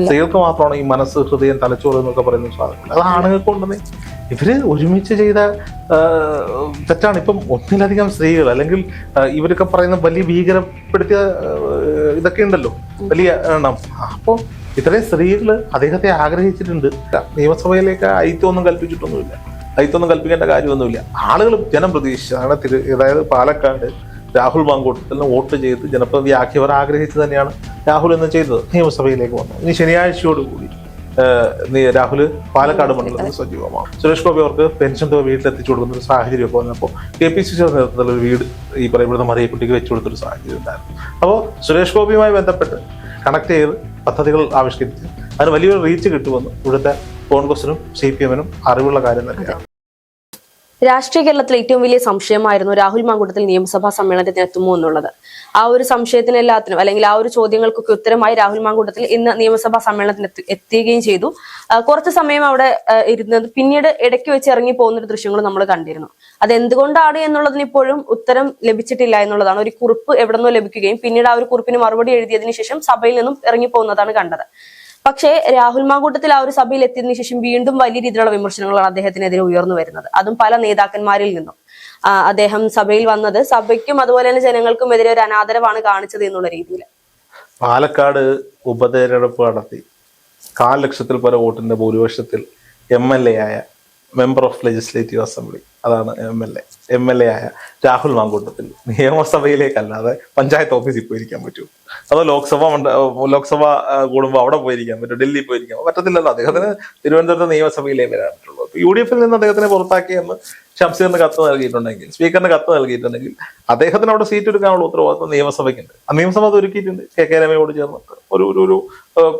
സ്ത്രീകൾക്ക് മാത്രമാണ് ഈ മനസ്സ് ഹൃദയം തലച്ചോറ് എന്നൊക്കെ പറയുന്ന സാധനങ്ങൾ അത് ആണുങ്ങൾക്ക് ഉണ്ടെന്ന്. ഇവർ ഒരുമിച്ച് ചെയ്ത തെറ്റാണ്. ഇപ്പം ഒന്നിലധികം സ്ത്രീകൾ അല്ലെങ്കിൽ ഇവരൊക്കെ പറയുന്ന വലിയ ഭീകരപ്പെടുത്തിയ ഇതൊക്കെ ഉണ്ടല്ലോ. വലിയ എണ്ണം. അപ്പോൾ ഇത്രയും സ്ത്രീകൾ അദ്ദേഹത്തെ ആഗ്രഹിച്ചിട്ടുണ്ട്. നിയമസഭയിലേക്ക് ഐത്യമൊന്നും കൽപ്പിച്ചിട്ടൊന്നുമില്ല. ഐത്യമൊന്നും കൽപ്പിക്കേണ്ട കാര്യമൊന്നുമില്ല. ആളുകൾ ജനം പ്രതീക്ഷിച്ചതാണ് തിരു അതായത് പാലക്കാട് രാഹുൽ മാങ്കൂട്ടത്തിന് വോട്ട് ചെയ്ത് ജനപ്രതിയാക്കിയവർ ആഗ്രഹിച്ചു തന്നെയാണ് രാഹുൽ എന്ന് ചെയ്തത്. നിയമസഭയിലേക്ക് വന്നു ഇനി ശനിയാഴ്ചയോടുകൂടി രാഹുൽ പാലക്കാട് മണ്ഡലത്തിൽ സജീവമാണ് സുരേഷ് ഗോപി അവർക്ക് പെൻഷൻ തുക വീട്ടിലെത്തിച്ചു കൊടുക്കുന്ന ഒരു സാഹചര്യമൊക്കെ വന്നപ്പോൾ കെ പി സി സിയുടെ നേതൃത്വത്തിൽ ഒരു വീട് ഈ പറയപ്പെടുന്ന മറിയക്കുട്ടിക്ക് വെച്ചു കൊടുത്തൊരു സാഹചര്യം ഉണ്ടായിരുന്നു. അപ്പോൾ സുരേഷ് ഗോപിയുമായി ബന്ധപ്പെട്ട് കണക്ട് ചെയ്ത് പദ്ധതികൾ ആവിഷ്കരിച്ച് അതിന് വലിയൊരു റീച്ച് കിട്ടുമെന്ന് ഇവിടുത്തെ കോൺഗ്രസിനും സി പി എമ്മിനും അറിവുള്ള കാര്യം തന്നെയാണ്. രാഷ്ട്രീയ കേരളത്തിലെ ഏറ്റവും വലിയ സംശയമായിരുന്നു രാഹുൽ മാങ്കൂട്ടത്തിൽ നിയമസഭാ സമ്മേളനത്തിന് എത്തുമോ എന്നുള്ളത്. ആ ഒരു സംശയത്തിന് എല്ലാത്തിനും അല്ലെങ്കിൽ ആ ഒരു ചോദ്യങ്ങൾക്കൊക്കെ ഉത്തരമായി രാഹുൽ മാങ്കൂട്ടത്തിൽ ഇന്ന് നിയമസഭാ സമ്മേളനത്തിന് എത്തി- എത്തുകയും ചെയ്തു. കുറച്ച് സമയം അവിടെ ഇരുന്നത് പിന്നീട് ഇടയ്ക്ക് വെച്ച് ഇറങ്ങി പോകുന്ന ഒരു ദൃശ്യങ്ങൾ നമ്മൾ കണ്ടിരുന്നു. അത് എന്തുകൊണ്ടാണ് എന്നുള്ളതിന് ഇപ്പോഴും ഉത്തരം ലഭിച്ചിട്ടില്ല എന്നുള്ളതാണ്. ഒരു കുറിപ്പ് എവിടെ നിന്നോ ലഭിക്കുകയും പിന്നീട് ആ ഒരു കുറിപ്പിന് മറുപടി എഴുതിയതിനു ശേഷം സഭയിൽ നിന്നും ഇറങ്ങി പോകുന്നതാണ് കണ്ടത്. പക്ഷേ രാഹുൽ മാങ്കൂട്ടത്തിൽ ആ ഒരു സഭയിൽ എത്തിയതിനു ശേഷം വീണ്ടും വലിയ രീതിയിലുള്ള വിമർശനങ്ങളാണ് അദ്ദേഹത്തിനെതിരെ ഉയർന്നു വരുന്നത്. അതും പല നേതാക്കന്മാരിൽ നിന്നും. അദ്ദേഹം സഭയിൽ വന്നത് സഭയ്ക്കും അതുപോലെ തന്നെ ജനങ്ങൾക്കും എതിരെ ഒരു അനാദരവാണ് കാണിച്ചത് എന്നുള്ള രീതിയിൽ പാലക്കാട് ഉപതെരഞ്ഞെടുപ്പ് നടത്തി. കാൽ ലക്ഷത്തിൽ പല വോട്ടിന്റെ ഭൂരിപക്ഷത്തിൽ എം എൽ എ ആയ മെമ്പർ ഓഫ് ലെജിസ്ലേറ്റീവ് അസംബ്ലി അതാണ് M L A M L A ആയ രാഹുൽ മാങ്കൂട്ടത്തിൽ. നിയമസഭയിലേക്കല്ലാതെ പഞ്ചായത്ത് ഓഫീസിൽ പോയിരിക്കാൻ പറ്റൂ. അതോ ലോക്സഭ ലോക്സഭ കൂടുമ്പോൾ അവിടെ പോയിരിക്കാൻ പറ്റും ഡൽഹി പോയിരിക്കാൻ പറ്റത്തില്ലല്ലോ. അദ്ദേഹത്തിന് തിരുവനന്തപുരത്ത് നിയമസഭയിലേ വരാൻ പറ്റുള്ളൂ. യു ഡി എഫിൽ നിന്ന് അദ്ദേഹത്തിനെ പുറത്താക്കിയെന്ന് ഷംസീറിന് കത്ത് നൽകിയിട്ടുണ്ടെങ്കിൽ സ്പീക്കറിന് കത്ത് നൽകിയിട്ടുണ്ടെങ്കിൽ അദ്ദേഹത്തിന് അവിടെ സീറ്റ് എടുക്കാനുള്ള ഉത്തരവാദിത്വം നിയമസഭയ്ക്കുണ്ട്. ആ നിയമസഭ അത് ഒരുക്കിയിട്ടുണ്ട്. കെ കെ രമയോട് ചേർന്നിട്ട് ഒരു ഒരു ഒരു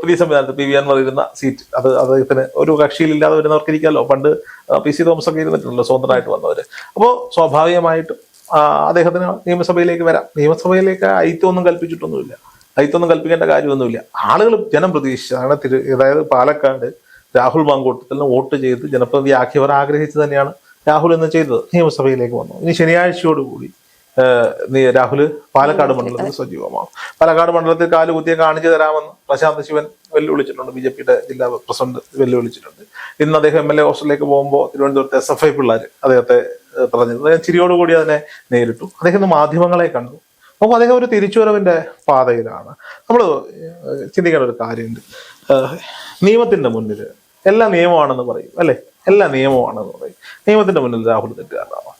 പുതിയ സംവിധാനത്ത് പി വി അൻവർ ഇരുന്ന സീറ്റ് അത് അദ്ദേഹത്തിന് ഒരു കക്ഷിയിലില്ലാതെ വരുന്നവർക്ക് ഇരിക്കാമല്ലോ പണ്ട് പി സി തോമസ് ഒക്കെ ഇരുന്നിട്ടുണ്ടല്ലോ സ്വതന്ത്രമായിട്ട് വന്നവര്. അപ്പോൾ സ്വാഭാവികമായിട്ടും അദ്ദേഹത്തിന് നിയമസഭയിലേക്ക് വരാം. നിയമസഭയിലേക്ക് ഐത്യമൊന്നും കൽപ്പിച്ചിട്ടൊന്നുമില്ല. അയിത്തൊന്നും കൽപ്പിക്കേണ്ട കാര്യമൊന്നുമില്ല. ആളുകൾ ജനം പ്രതീക്ഷിച്ചതാണ് തിരു അതായത് പാലക്കാട് രാഹുൽ മാങ്കൂട്ടത്തിന് വോട്ട് ചെയ്ത് ജനപ്രതിയാക്കിയവർ ആഗ്രഹിച്ചു തന്നെയാണ് രാഹുൽ എന്ന് ചെയ്തത്. നിയമസഭയിലേക്ക് വന്നു ഇനി ശനിയാഴ്ചയോടുകൂടി രാഹുൽ പാലക്കാട് മണ്ഡലത്തിൽ സജീവമാണ് പാലക്കാട് മണ്ഡലത്തിൽ കാലുകുത്തിയെ കാണിച്ചു തരാമെന്ന് പ്രശാന്ത് ശിവൻ വെല്ലുവിളിച്ചിട്ടുണ്ട്. ബി ജെ പിയുടെ ജില്ലാ പ്രസിഡന്റ് വെല്ലുവിളിച്ചിട്ടുണ്ട്. ഇന്ന് അദ്ദേഹം എം എൽ എ ഹോസ്റ്റലിലേക്ക് പോകുമ്പോൾ തിരുവനന്തപുരത്തെ എസ് എഫ് ഐ പിള്ളേർ അദ്ദേഹത്തെ പറഞ്ഞിരുന്നു. അദ്ദേഹം ചിരിയോടുകൂടി അതിനെ നേരിട്ടു. അദ്ദേഹം ഇന്ന് മാധ്യമങ്ങളെ കണ്ടു. അപ്പോൾ അദ്ദേഹം ഒരു തിരിച്ചുവരവിന്റെ പാതയിലാണ്. നമ്മൾ ചിന്തിക്കേണ്ട ഒരു കാര്യമുണ്ട്. നിയമത്തിന്റെ മുന്നിൽ എല്ലാ നിയമമാണെന്ന് പറയും അല്ലെ? എല്ലാ നിയമമാണെന്ന് പറയും. നിയമത്തിന്റെ മുന്നിൽ രാഹുൽ തെറ്റുകാരനാണ്?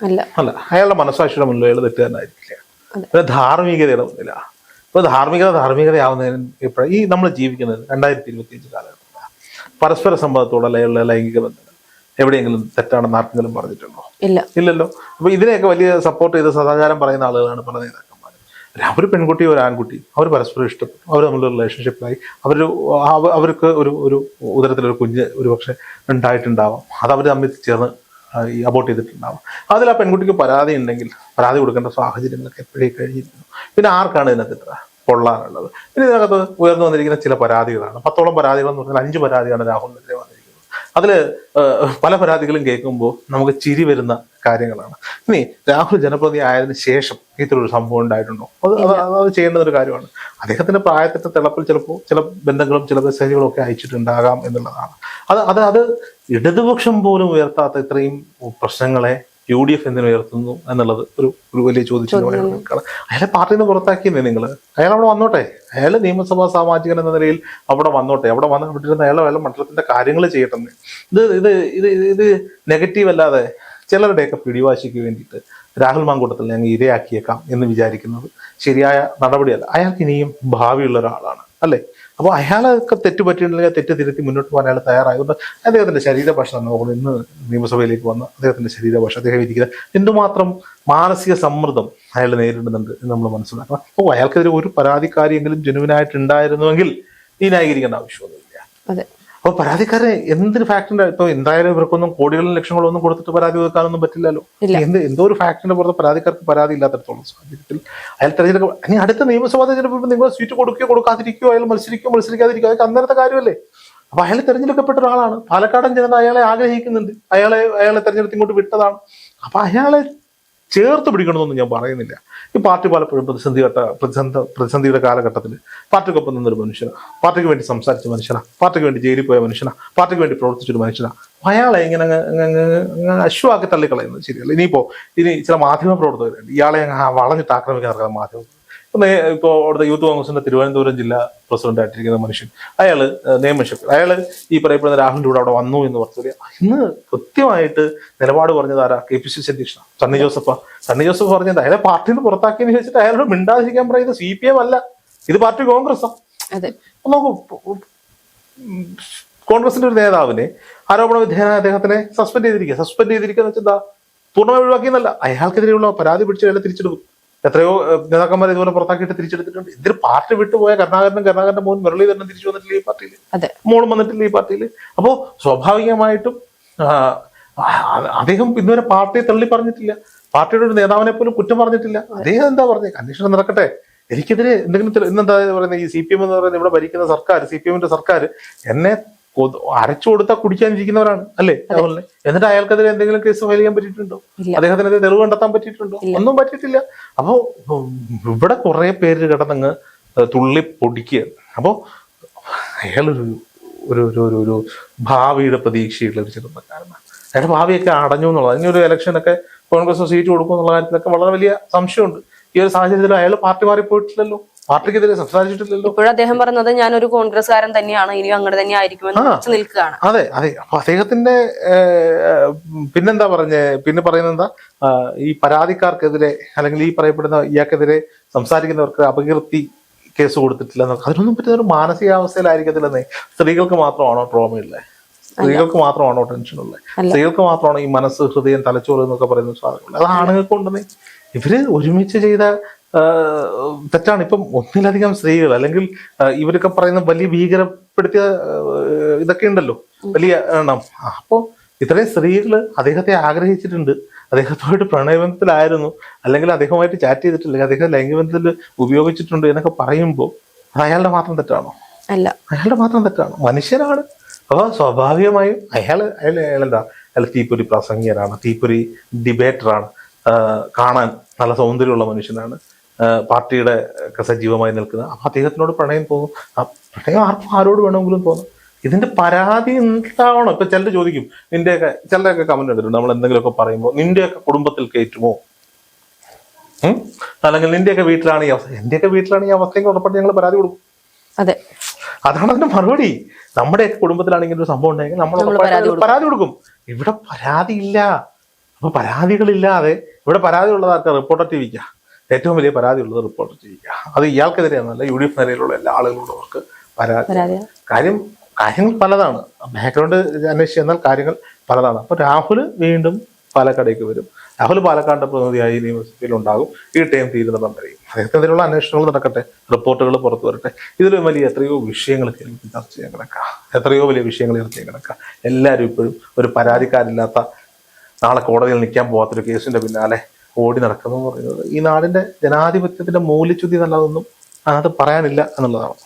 അല്ല. അല്ല അയാളുടെ മനസാക്ഷിയുടെ മുന്നിൽ അയാൾ തെറ്റുകാരനായിരിക്കില്ല. പിന്നെ ധാർമ്മികതയുടെ മുന്നിലാണ് ഇപ്പൊ ധാർമ്മികത ധാർമ്മികതയാവുന്നതിന് ഇപ്പോഴും ഈ നമ്മൾ ജീവിക്കുന്നത് രണ്ടായിരത്തി ഇരുപത്തി അഞ്ച് കാലഘട്ടത്തിലാണ് പരസ്പര സമ്മതത്തോടെ അയാളുടെ ലൈംഗിക ബന്ധങ്ങൾ. എവിടെയെങ്കിലും തെറ്റാണെന്ന് ആർക്കെങ്കിലും പറഞ്ഞിട്ടുണ്ടോ? ഇല്ല. ഇല്ലല്ലോ. അപ്പൊ ഇതിനെയൊക്കെ വലിയ സപ്പോർട്ട് ചെയ്ത് സദാചാരം പറയുന്ന ആളുകളാണ് പല നേതാക്കന്മാർ ഒരു പെൺകുട്ടിയും ഒരു ആൺകുട്ടി. അവർ പരസ്പരം ഇഷ്ടപ്പെട്ടു. അവർ തമ്മിലുള്ള റിലേഷൻഷിപ്പിലായി അവർ അവർക്ക് ഒരു ഒരു ഉദരത്തിലൊരു കുഞ്ഞ് ഒരു പക്ഷെ ഉണ്ടായിട്ടുണ്ടാവാം. അത് അവർ തമ്മിൽ ചേർന്ന് അബോട്ട് ചെയ്തിട്ടുണ്ടാവാം. അതിൽ ആ പെൺകുട്ടിക്ക് പരാതി ഉണ്ടെങ്കിൽ പരാതി കൊടുക്കേണ്ട സാഹചര്യങ്ങളൊക്കെ എപ്പോഴേ കഴിഞ്ഞിരുന്നു. പിന്നെ ആർക്കാണ് ഇതിനകത്ത് ഇത്ര കൊള്ളാനുള്ളത് പിന്നെ ഇതിനകത്ത് ഉയർന്നു വന്നിരിക്കുന്ന ചില പരാതികളാണ്. പത്തോളം പരാതികൾ എന്ന് പറഞ്ഞാൽ അഞ്ച് പരാതിയാണ് രാഹുലിനെതിരെ വന്നിരിക്കുന്നത്. അതിൽ പല പരാതികളും കേൾക്കുമ്പോൾ നമുക്ക് ചിരി വരുന്ന കാര്യങ്ങളാണ്. ഇനി രാഹുൽ ജനപ്രതി ആയതിനു ശേഷം ഇത്തരൊരു സംഭവം ഉണ്ടായിട്ടുണ്ടോ? അത് അത് ചെയ്യേണ്ട ഒരു കാര്യമാണ്. അദ്ദേഹത്തിന്റെ പ്രായത്തിന്റെ തിളപ്പിൽ ചിലപ്പോൾ ചില ബന്ധങ്ങളും ചില മെസ്സേജുകളും ഒക്കെ അയച്ചിട്ടുണ്ടാകാം എന്നുള്ളതാണ്. അത് അത് അത് ഇടതുപക്ഷം പോലും ഉയർത്താത്ത ഇത്രയും പ്രശ്നങ്ങളെ യു ഡി എഫ് എന്തിനു ഉയർത്തുന്നു എന്നുള്ളത് ഒരു ഒരു വലിയ നിൽക്കുകയാണ് അയാളെ പാർട്ടിയിൽ നിന്ന് പുറത്താക്കിയെന്നേ നിങ്ങൾ അയാൾ അവിടെ വന്നോട്ടെ. അയാൾ നിയമസഭാ സാമാജികൻ എന്ന നിലയിൽ അവിടെ വന്നോട്ടെ. അവിടെ വന്ന് വിട്ടിരുന്ന അയാൾ അയാൾ മണ്ഡലത്തിന്റെ കാര്യങ്ങൾ ചെയ്യട്ടെ ഇത് ഇത് ഇത് ഇത് നെഗറ്റീവ് അല്ലാതെ ചിലരുടെയൊക്കെ പിടിവാശിക്ക് വേണ്ടിയിട്ട് രാഹുൽ മാങ്കൂട്ടത്തിൽ ഞങ്ങൾ ഇരയാക്കിയേക്കാം എന്ന് വിചാരിക്കുന്നത് ശരിയായ നടപടിയല്ല. അയാൾക്ക് ഇനിയും ഭാവിയുള്ള ഒരാളാണ് അല്ലേ? അപ്പോൾ അയാളൊക്കെ തെറ്റ് പറ്റിയിട്ടുണ്ടെങ്കിൽ തെറ്റ് തിരുത്തി മുന്നോട്ട് പോകാൻ അയാൾ തയ്യാറായതുകൊണ്ട് അദ്ദേഹത്തിന്റെ ശരീരഭാഷ നമ്മൾ ഇന്ന് നിയമസഭയിലേക്ക് വന്ന അദ്ദേഹത്തിന്റെ ശരീരഭാഷ അദ്ദേഹം ഇരിക്കുന്നത് എന്തുമാത്രം മാനസിക സമ്മർദ്ദം അയാൾ നേരിടുന്നുണ്ട് എന്ന് നമ്മൾ മനസ്സിലാക്കണം. അപ്പോൾ അയാൾക്കെതിരെ ഒരു പരാതിക്കാരിയെങ്കിലും ജനുവിനായിട്ടുണ്ടായിരുന്നുവെങ്കിൽ ഈ ന്യായീകരിക്കേണ്ട ആവശ്യമൊന്നുമില്ല. അതെ. അപ്പൊ പരാതിക്കാരെ എന്തൊരു ഫാക്ടിന്റെ ഇപ്പൊ എന്തായാലും ഇവർക്കൊന്നും കോടികളും ലക്ഷങ്ങളും ഒന്നും കൊടുത്തിട്ട് പരാതി കൊടുക്കാനൊന്നും പറ്റില്ലല്ലോ. എന്ത് എന്തോ ഒരു ഫാക്ടിന്റെ പുറത്ത് പരാതിക്കാർക്ക് പരാതി ഇല്ലാത്തടത്തോളം സാഹചര്യത്തിൽ അയാൾ തെരഞ്ഞെടുപ്പ് ഇനി അടുത്ത നിയമസഭാ തെരഞ്ഞെടുപ്പ് നിങ്ങൾ സീറ്റ് കൊടുക്കുകയോ കൊടുക്കാതിരിക്കുകയോ അയാൾ മത്സരിക്കുകയോ മത്സരിക്കാതിരിക്കുകയോ അതൊക്കെ അന്നേരത്തെ കാര്യമല്ലേ? അപ്പൊ അയാൾ തെരഞ്ഞെടുക്കപ്പെട്ട ഒരാളാണ്. പാലക്കാടൻ ജനത അയാളെ ആഗ്രഹിക്കുന്നുണ്ട്. അയാളെ അയാളെ തെരഞ്ഞെടുത്ത് ഇങ്ങോട്ട് വിട്ടതാണ്. അപ്പൊ അയാളെ ചേർത്ത് പിടിക്കണമെന്നൊന്നും ഞാൻ പറയുന്നില്ല. ഈ പാർട്ടി പലപ്പോഴും പ്രതിസന്ധി ഘട്ട പ്രതിസന്ധ പ്രതിസന്ധിയുടെ കാലഘട്ടത്തിൽ പാർട്ടിക്കൊപ്പം നിന്നൊരു മനുഷ്യനാ പാർട്ടിക്ക് വേണ്ടി സംസാരിച്ച മനുഷ്യനാ പാർട്ടിക്ക് വേണ്ടി ജയിലിൽ പോയ മനുഷ്യനാ പാർട്ടിക്ക് വേണ്ടി പ്രവർത്തിച്ചൊരു മനുഷ്യനാ. അയാളെ ഇങ്ങനെ അശ്വാക്കി തള്ളിക്കളയുന്നത് ശരിയല്ല. ഇനിയിപ്പോ ഇനി ചില മാധ്യമ പ്രവർത്തകരുണ്ട്. ഇയാളെ വളഞ്ഞിട്ട് ആക്രമിക്കാൻ ഇറങ്ങുന്ന മാധ്യമ. ഇപ്പൊ നേ- അവിടുത്തെ യൂത്ത് കോൺഗ്രസിന്റെ തിരുവനന്തപുരം ജില്ലാ പ്രസിഡന്റ് ആയിട്ടിരിക്കുന്ന മനുഷ്യൻ. അയാൾ നിയമശക്തി അയാൾ ഈ പറയപ്പെടുന്ന രാഹുലിന്റെ കൂടെ അവിടെ വന്നു എന്ന് പറഞ്ഞു ഇന്ന് കൃത്യമായിട്ട് നിലപാട് പറഞ്ഞത് ആരാ? കെ പി സി സി അധ്യക്ഷ സണ്ണി ജോസഫ. സണ്ണി ജോസഫ് പറഞ്ഞത് അയാളെ പാർട്ടിയിൽ നിന്ന് പുറത്താക്കിയെന്ന് ചോദിച്ചിട്ട് അയാളോട് മിണ്ടാതിരിക്കാൻ പറയുന്നത് സി പി എം അല്ല. ഇത് പാർട്ടി കോൺഗ്രസ്സാ. അതെ. നോക്കൂ കോൺഗ്രസിന്റെ ഒരു നേതാവിനെ ആരോപണ വിധേയനായ അദ്ദേഹത്തിനെ സസ്പെൻഡ് ചെയ്തിരിക്കുക. സസ്പെൻഡ് ചെയ്തിരിക്കുക എന്ന് വെച്ചാൽ എന്താ? പൂർണമായി ഒഴിവാക്കിയെന്നല്ല. അയാൾക്കെതിരെയുള്ള പരാതി പിടിച്ച് അയാളെ തിരിച്ചെടുക്കും. എത്രയോ നേതാക്കന്മാരെ ഇതുപോലെ പുറത്താക്കിയിട്ട് തിരിച്ചെടുത്തിട്ടുണ്ട്. ഇതിൽ പാർട്ടി വിട്ടുപോയ കരുണാകരനും കരുണാകരന്റെ മോൻ മുരളീധരനും തിരിച്ചു വന്നിട്ടില്ല ഈ പാർട്ടിയിൽ. മോളും വന്നിട്ടില്ല ഈ പാർട്ടിയിൽ. അപ്പോ സ്വാഭാവികമായിട്ടും അദ്ദേഹം ഇന്നുവരെ പാർട്ടിയെ തള്ളി പറഞ്ഞിട്ടില്ല. പാർട്ടിയുടെ ഒരു നേതാവിനെ പോലും കുറ്റം പറഞ്ഞിട്ടില്ല. അദ്ദേഹം എന്താ പറഞ്ഞത് അന്വേഷണം നടക്കട്ടെ. എനിക്കെതിരെ എന്തെങ്കിലും ഇന്നെന്താ പറയുന്നത് ഈ സി പി എം എന്ന് പറയുന്നത് ഇവിടെ ഭരിക്കുന്ന സർക്കാർ സി പി എമ്മിന്റെ സർക്കാർ എന്നെ അരച്ചു കൊടുത്താൽ കുടിക്കാനിരിക്കുന്നവരാണ് അല്ലേ? രാഹുലിനെ എന്നിട്ട് അയാൾക്കെതിരെ എന്തെങ്കിലും കേസ് ഫയൽ ചെയ്യാൻ പറ്റിയിട്ടുണ്ടോ. അദ്ദേഹത്തിനെതിരെ തെളിവ് കണ്ടെത്താൻ പറ്റിയിട്ടുണ്ടോ? ഒന്നും പറ്റിയിട്ടില്ല. അപ്പോ ഇവിടെ കുറെ പേര് കിടന്നങ്ങ് തുള്ളി പൊടിക്കുക അപ്പോ അയാളൊരു ഒരു ഒരു ഒരു ഒരു ഭാവിയുടെ പ്രതീക്ഷയുള്ള ഒരു ചെറുപ്പക്കാരനാണ്. അയാളുടെ ഭാവിയൊക്കെ അടഞ്ഞു എന്നുള്ളത്. ഒരു ഇലക്ഷനൊക്കെ കോൺഗ്രസ് സീറ്റ് കൊടുക്കും എന്നുള്ള കാര്യത്തിലൊക്കെ വളരെ വലിയ സംശയമുണ്ട്. ഈ ഒരു സാഹചര്യത്തിൽ അയാൾ പാർട്ടി മാറി പോയിട്ടില്ലല്ലോ പാർട്ടിക്കെതിരെ സംസാരിച്ചിട്ടില്ലല്ലോ. ഇപ്പോഴും അദ്ദേഹം പറഞ്ഞത് ഞാൻ ഒരു കോൺഗ്രസ്സുകാരൻ തന്നെയാണ് ഇനിയും അങ്ങനെ തന്നെ ആയിരിക്കുമെന്ന് ആ. ഉറച്ചു നിൽക്കുകയാണ്. അതെ അതെ. അപ്പൊ അദ്ദേഹത്തിന്റെ പിന്നെന്താ പറഞ്ഞേ? പിന്നെ പറയുന്നത് എന്താ? ഈ പരാതിക്കാർക്കെതിരെ അല്ലെങ്കിൽ ഈ പറയപ്പെടുന്ന ഇയാൾക്കെതിരെ സംസാരിക്കുന്നവർക്ക് അപകീർത്തി കേസ് കൊടുത്തിട്ടില്ല അതിനൊന്നും പറ്റുന്ന ഒരു മാനസികാവസ്ഥയിലായിരിക്കത്തില്ലെന്നേ. സ്ത്രീകൾക്ക് മാത്രമാണോ ട്രോമ ഉള്ളത് സ്ത്രീകൾക്ക് മാത്രമാണോ ടെൻഷൻ ഉള്ളത് സ്ത്രീകൾക്ക് മാത്രമാണോ ഈ മനസ്സ് ഹൃദയം തലച്ചോറ് എന്നൊക്കെ പറയുന്ന സാധനങ്ങൾ അത് ആണുങ്ങൾക്ക് ഉണ്ടെന്നേ ഇവർ ഒരുമിച്ച് ചെയ്ത തെറ്റാണ്. ഇപ്പം ഒന്നിലധികം സ്ത്രീകൾ അല്ലെങ്കിൽ ഇവരൊക്കെ പറയുന്ന വലിയ ഭീകരപ്പെടുത്തിയ ഇതൊക്കെ ഉണ്ടല്ലോ. വലിയ എണ്ണം. ആ, അപ്പോ ഇത്രയും സ്ത്രീകൾ അദ്ദേഹത്തെ ആഗ്രഹിച്ചിട്ടുണ്ട്. അദ്ദേഹത്തോട് പ്രണയബന്ധത്തിലായിരുന്നു. അല്ലെങ്കിൽ അദ്ദേഹമായിട്ട് ചാറ്റ് ചെയ്തിട്ടില്ല. അദ്ദേഹം ലൈംഗികബന്ധത്തിൽ ഉപയോഗിച്ചിട്ടുണ്ട് എന്നൊക്കെ പറയുമ്പോൾ അത് അയാളുടെ മാത്രം തെറ്റാണോ? അല്ല. അയാളുടെ മാത്രം തെറ്റാണോ? മനുഷ്യനാണ്. അപ്പോൾ സ്വാഭാവികമായും അയാൾ അയാൾ എന്താ അയാൾ തീപ്പൊരി പ്രസംഗികനാണ് തീപ്പൊരി ഡിബേറ്ററാണ് കാണാൻ നല്ല സൗന്ദര്യമുള്ള മനുഷ്യനാണ്. പാർട്ടിയുടെ ഒക്കെ സജീവമായി നിൽക്കുന്ന അപ്പം അദ്ദേഹത്തിനോട് പ്രണയം തോന്നും. ആ പ്രണയം ആർക്കും ആരോട് വേണമെങ്കിലും തോന്നും. ഇതിന്റെ പരാതി എന്താവണം ഇപ്പൊ ചിലർ ചോദിക്കും നിന്റെയൊക്കെ ചിലരൊക്കെ കമന്റ് കണ്ടിട്ടുണ്ട് നമ്മൾ എന്തെങ്കിലുമൊക്കെ പറയുമ്പോൾ നിന്റെയൊക്കെ കുടുംബത്തിൽ കയറ്റുമോ? അല്ലെങ്കിൽ നിന്റെയൊക്കെ വീട്ടിലാണ് ഈ അവസ്ഥ എന്റെയൊക്കെ വീട്ടിലാണ് ഈ അവസ്ഥയെങ്കിൽ ഉറപ്പായിട്ട് ഞങ്ങൾ പരാതി കൊടുക്കും. അതെ. അതാണ് അതിന്റെ മറുപടി. നമ്മുടെ കുടുംബത്തിലാണെങ്കിൽ ഒരു സംഭവം ഉണ്ടെങ്കിൽ നമ്മൾ പരാതി പരാതി കൊടുക്കും. ഇവിടെ പരാതി ഇല്ല അപ്പൊ പരാതികളില്ലാതെ ഇവിടെ പരാതി ഉള്ളത് ആർക്കാ റിപ്പോർട്ടർ ടി വിക്കാ. ഏറ്റവും വലിയ പരാതി ഉള്ളത് റിപ്പോർട്ട് ചെയ്യുക. അത് ഇയാൾക്കെതിരെയാണെന്നല്ല യു ഡി എഫ് നിലയിലുള്ള എല്ലാ ആളുകളോടും അവർക്ക് പരാതി. കാര്യം കാര്യങ്ങൾ പലതാണ്. ബാക്ക്ഗ്രൗണ്ട് അന്വേഷിച്ച് എന്നാൽ കാര്യങ്ങൾ പലതാണ്. അപ്പൊ രാഹുൽ വീണ്ടും പാലക്കാടേക്ക് വരും. രാഹുൽ പാലക്കാടിന്റെ പ്രതിനിധിയായി നിയമസഭയിൽ ഉണ്ടാകും. ഈ ടൈം തീരുന്നിടം വരെയും അദ്ദേഹത്തിനെതിരെയുള്ള അന്വേഷണങ്ങൾ നടക്കട്ടെ. റിപ്പോർട്ടുകൾ പുറത്തു വരട്ടെ. ഇതിലും വലിയ എത്രയോ വിഷയങ്ങൾ കേരളത്തിൽ ചർച്ച ചെയ്യാൻ കിടക്കാം. എത്രയോ വലിയ വിഷയങ്ങൾ ചർച്ച ചെയ്യാൻ കിടക്കാം. എല്ലാവരും ഇപ്പോഴും ഒരു പരാതിക്കാരില്ലാത്ത നാളെ കോടതിയിൽ നിൽക്കാൻ പോകാത്തൊരു കേസിന്റെ പിന്നാലെ ഓടി നടക്കുന്നു പറയുന്നത്. ഈ നാടിന്റെ ജനാധിപത്യത്തിന്റെ മൂല്യച്യുതി എന്നുള്ളതൊന്നും അതിനകത്ത് പറയാനില്ല എന്നുള്ളതാണ്.